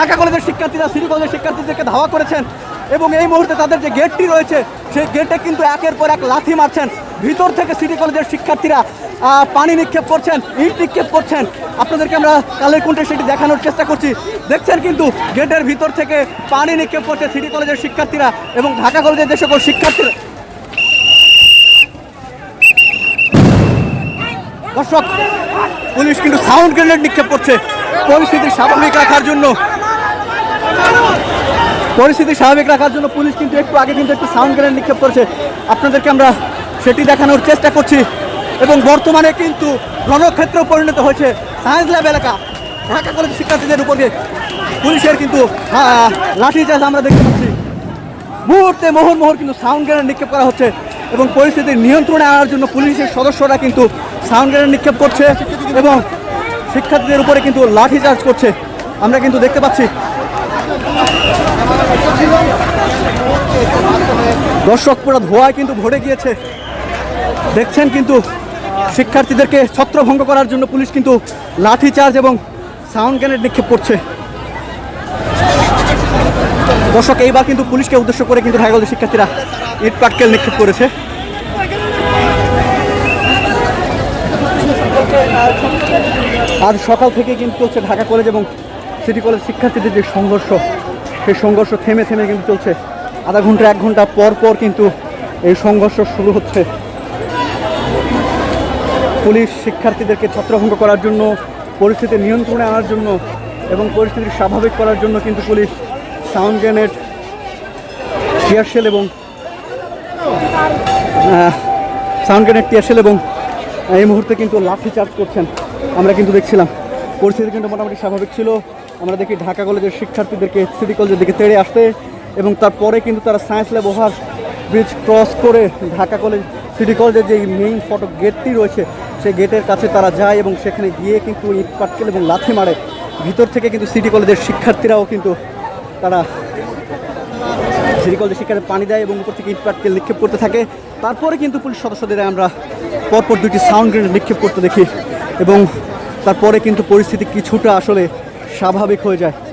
ঢাকা কলেজের শিক্ষার্থীরা, সিটি কলেজের শিক্ষার্থীদেরকে ধাওয়া করেছেন এবং এই মুহূর্তে তাদের যে গেটটি রয়েছে, সেই গেটে কিন্তু একের পর এক লাথি মারছেন। ভিতর থেকে সিটি কলেজের শিক্ষার্থীরা পানি নিক্ষেপ করছেন, ইট নিক্ষেপ করছেন। আপনাদেরকে আমরা কালের কোনটা সেটি দেখানোর চেষ্টা করছি। দেখছেন কিন্তু গেটের ভিতর থেকে পানি নিক্ষেপ করছে সিটি কলেজের শিক্ষার্থীরা এবং ঢাকা কলেজের যে সকল শিক্ষার্থীরা। দর্শক, পুলিশ কিন্তু সাউন্ড গ্রেনেড নিক্ষেপ করছে। পরিস্থিতি স্বাভাবিক রাখার জন্য পরিস্থিতি স্বাভাবিক রাখার জন্য পুলিশ কিন্তু একটু আগে কিন্তু একটু সাউন্ড গ্রেনেড নিক্ষেপ করেছে। আপনাদেরকে আমরা সেটি দেখানোর চেষ্টা করছি। এবং বর্তমানে কিন্তু রণক্ষেত্র পরিণত হয়েছে সায়েন্স ল্যাব এলাকা। ঢাকা কলেজ শিক্ষার্থীদের উপরে পুলিশের কিন্তু আহ, লাঠিচার্জ আমরা দেখতে পাচ্ছি। মুহূর্তে মোহর কিন্তু সাউন্ড গ্রেনেড নিক্ষেপ করা হচ্ছে এবং পরিস্থিতির নিয়ন্ত্রণে আনার জন্য পুলিশের সদস্যরা কিন্তু সাউন্ড গ্রেনেড নিক্ষেপ করছে এবং শিক্ষার্থীদের উপরে কিন্তু লাঠি চার্জ করছে। আমরা কিন্তু দেখতে পাচ্ছি দর্শক পুরো ধোঁয়ায় কিন্তু ভরে গিয়েছে। দেখছেন কিন্তু শিক্ষার্থীদেরকে ছত্রভঙ্গ করার জন্য পুলিশ কিন্তু লাঠি চার্জ এবং সাউন্ড গ্রেনেড নিক্ষেপ করছে। দর্শক, এইবার কিন্তু পুলিশকে উদ্দেশ্য করে কিন্তু ঢাকা শিক্ষার্থীরা ইট পাটকেল নিক্ষেপ করেছে। আজ সকাল থেকে কিন্তু চলছে ঢাকা কলেজ এবং সিটি কলেজ শিক্ষার্থীদের যে সংঘর্ষ, সেই সংঘর্ষ থেমে থেমে কিন্তু চলছে। আধা ঘণ্টা, এক ঘণ্টা পর পর কিন্তু এই সংঘর্ষ শুরু হচ্ছে। পুলিশ শিক্ষার্থীদেরকে ছত্রভঙ্গ করার জন্য, পরিস্থিতি নিয়ন্ত্রণে আনার জন্য এবং পরিস্থিতি স্বাভাবিক করার জন্য কিন্তু police sound grenade tear shell এবং সাউন্ড গ্রেনেড টিয়ারশেল এবং এই মুহূর্তে কিন্তু লাঠি চার্জ করছেন। আমরা কিন্তু দেখছিলাম। পরিস্থিতি কিন্তু মোটামুটি স্বাভাবিক ছিল। আমরা দেখি ঢাকা কলেজের শিক্ষার্থীদেরকে সিটি কলেজের দিকে তেড়ে আসতে এবং তারপরে কিন্তু তারা science lab over bridge cross করে ঢাকা কলেজ, সিটি কলেজের যে মেইন ফটক গেটটি রয়েছে, সেই গেটের কাছে তারা যায় এবং সেখানে গিয়ে কিন্তু ইট, পাটকেল এবং লাথি মারে। ভিতর থেকে কিন্তু সিটি কলেজের শিক্ষার্থীরাও কিন্তু তারা সিটি কলেজের শিক্ষার্থী পানি দেয় এবং উপর থেকে ইট, পাটকেল নিক্ষেপ করতে থাকে। তারপরে কিন্তু পুলিশ সদস্যদের আমরা পরপর দুটি সাউন্ড গ্রেনেড নিক্ষেপ করতে দেখি এবং তারপরে কিন্তু পরিস্থিতি কিছুটা আসলে স্বাভাবিক হয়ে যায়।